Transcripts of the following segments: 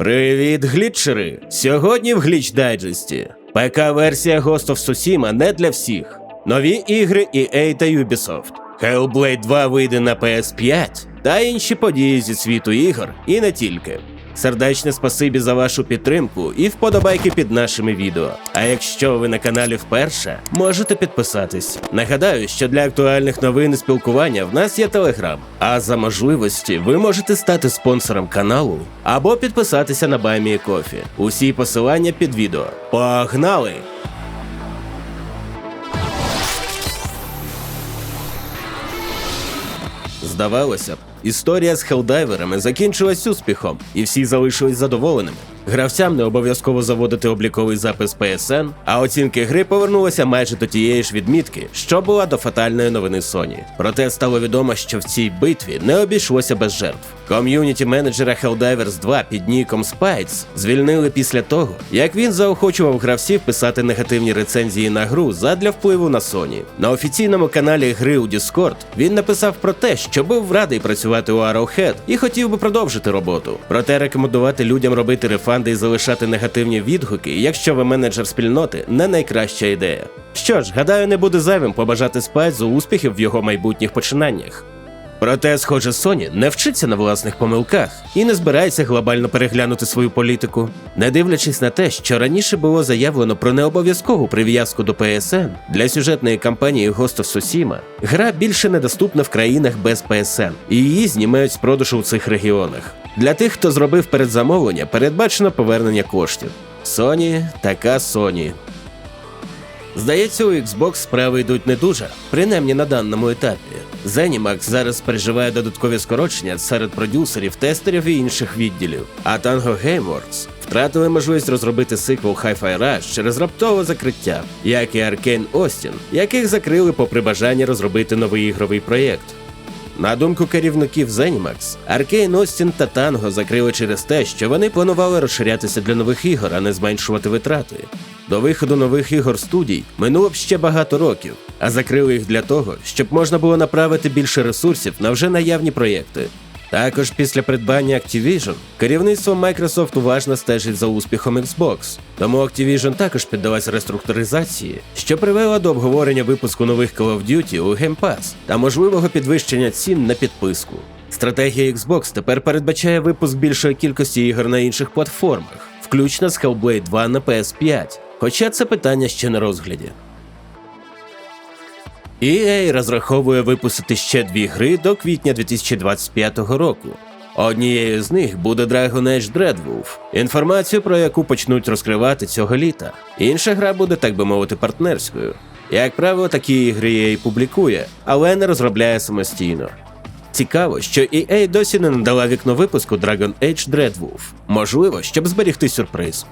Привіт, глітчери! Сьогодні в Гліч Дайджесті. ПК-версія Ghost of Tsushima не для всіх. Нові ігри EA та Ubisoft. Hellblade 2 вийде на PS5 та інші події зі світу ігор і не тільки. Сердечне спасибі за вашу підтримку і вподобайки під нашими відео. А якщо ви на каналі вперше, можете підписатись. Нагадаю, що для актуальних новин і спілкування в нас є телеграм. А за можливості ви можете стати спонсором каналу або підписатися на Баймі Кофі. Усі посилання під відео. Погнали! Здавалося б, історія з хелдайверами закінчилась успіхом, і всі залишились задоволеними. Гравцям не обов'язково заводити обліковий запис PSN, а оцінки гри повернулися майже до тієї ж відмітки, що була до фатальної новини Sony. Проте стало відомо, що в цій битві не обійшлося без жертв. Ком'юніті менеджера Helldivers 2 під ніком Spites звільнили після того, як він заохочував гравців писати негативні рецензії на гру задля впливу на Sony. На офіційному каналі гри у Discord він написав про те, що був радий працювати у Arrowhead і хотів би продовжити роботу. Проте рекомендувати людям робити рефанди і залишати негативні відгуки, якщо ви менеджер спільноти, не найкраща ідея. Що ж, гадаю, не буде зайвим побажати Спайзу успіхів в його майбутніх починаннях. Проте, схоже, Sony не вчиться на власних помилках і не збирається глобально переглянути свою політику, не дивлячись на те, що раніше було заявлено про необов'язкову прив'язку до PSN для сюжетної кампанії Ghost of Tsushima, гра більше недоступна в країнах без PSN, і її знімають з продажу у цих регіонах. Для тих, хто зробив передзамовлення, передбачено повернення коштів. Sony така Sony. Здається, у Xbox справи йдуть не дуже, принаймні на даному етапі. Zenimax зараз переживає додаткові скорочення серед продюсерів, тестерів і інших відділів. А Tango Gameworks втратили можливість розробити сиквел Hi-Fi Rush через раптове закриття, як і Arkane Austin, яких закрили попри бажання розробити новий ігровий проєкт. На думку керівників Zenimax, Arkane Austin та Tango закрили через те, що вони планували розширятися для нових ігор, а не зменшувати витрати. До виходу нових ігор студій минуло б ще багато років, а закрили їх для того, щоб можна було направити більше ресурсів на вже наявні проєкти. Також після придбання Activision керівництво Microsoft уважно стежить за успіхом Xbox, тому Activision також піддалась реструктуризації, що привела до обговорення випуску нових Call of Duty у Game Pass та можливого підвищення цін на підписку. Стратегія Xbox тепер передбачає випуск більшої кількості ігор на інших платформах, включно з Hellblade 2 на PS5, хоча це питання ще на розгляді. EA розраховує випустити ще дві гри до квітня 2025 року. Однією з них буде Dragon Age Dreadwolf, інформацію про яку почнуть розкривати цього літа. Інша гра буде, так би мовити, партнерською. Як правило, такі ігри EA публікує, але не розробляє самостійно. Цікаво, що EA досі не надала вікно випуску Dragon Age Dreadwolf. Можливо, щоб зберегти сюрприз.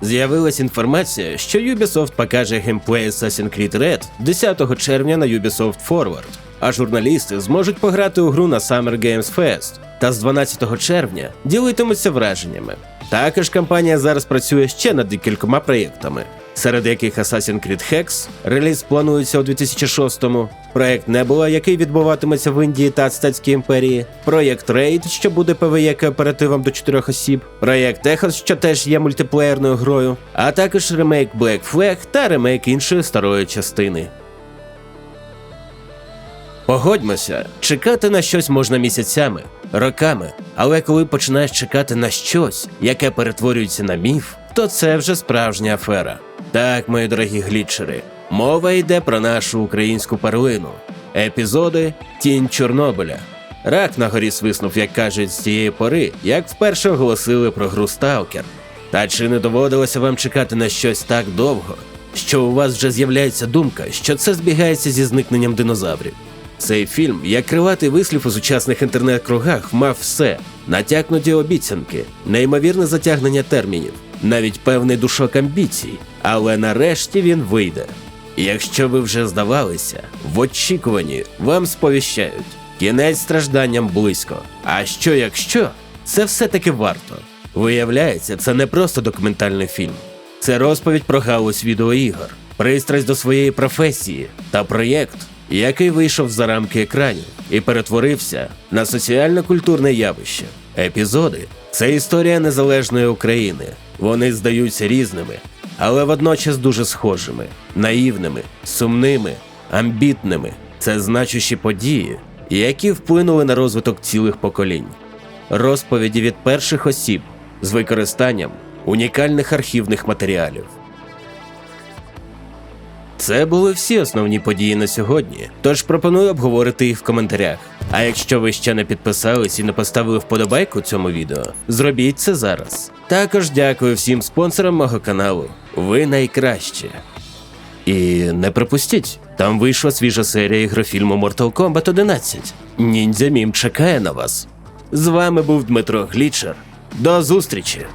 З'явилась інформація, що Ubisoft покаже геймплей Assassin's Creed Red 10 червня на Ubisoft Forward, а журналісти зможуть пограти у гру на Summer Games Fest та з 12 червня ділитимуться враженнями. Також компанія зараз працює ще над декількома проєктами, серед яких Assassin's Creed Hex, реліз планується у 2006-му, проєкт Nebula, який відбуватиметься в Індії та Ацтецькій імперії, проєкт Raid, що буде ПВЕ кооперативом до чотирьох осіб, проєкт Echos, що теж є мультиплеєрною грою, а також ремейк Black Flag та ремейк іншої старої частини. Погодьмося, чекати на щось можна місяцями, роками, але коли починаєш чекати на щось, яке перетворюється на міф, то це вже справжня афера. Так, мої дорогі глітчери, мова йде про нашу українську перлину. Епізоди Тінь Чорнобиля. Рак на горі свиснув, як кажуть, з тієї пори, як вперше оголосили про гру Сталкер. Та чи не доводилося вам чекати на щось так довго, що у вас вже з'являється думка, що це збігається зі зникненням динозаврів? Цей фільм, як криватий вислів у сучасних інтернет-кругах, мав все: натякнуті обіцянки, неймовірне затягнення термінів, навіть певний душок амбіцій. Але нарешті він вийде. Якщо ви вже здавалися, в очікуванні вам сповіщають кінець стражданням близько. А що якщо це все-таки варто? Виявляється, це не просто документальний фільм, це розповідь про галузь відеоігор, пристрасть до своєї професії та проєкт, який вийшов за рамки екранів і перетворився на соціально-культурне явище. Епізоди Це історія незалежної України. Вони здаються різними, але водночас дуже схожими, наївними, сумними, амбітними. Це значущі події, які вплинули на розвиток цілих поколінь. Розповіді від перших осіб з використанням унікальних архівних матеріалів. Це були всі основні події на сьогодні, тож пропоную обговорити їх в коментарях. А якщо ви ще не підписались і не поставили вподобайку цьому відео, зробіть це зараз. Також дякую всім спонсорам мого каналу. Ви найкраще. І не пропустіть, там вийшла свіжа серія ігрофільму Mortal Kombat 11. Ніндзя Мім чекає на вас. З вами був Дмитро Глічер. До зустрічі!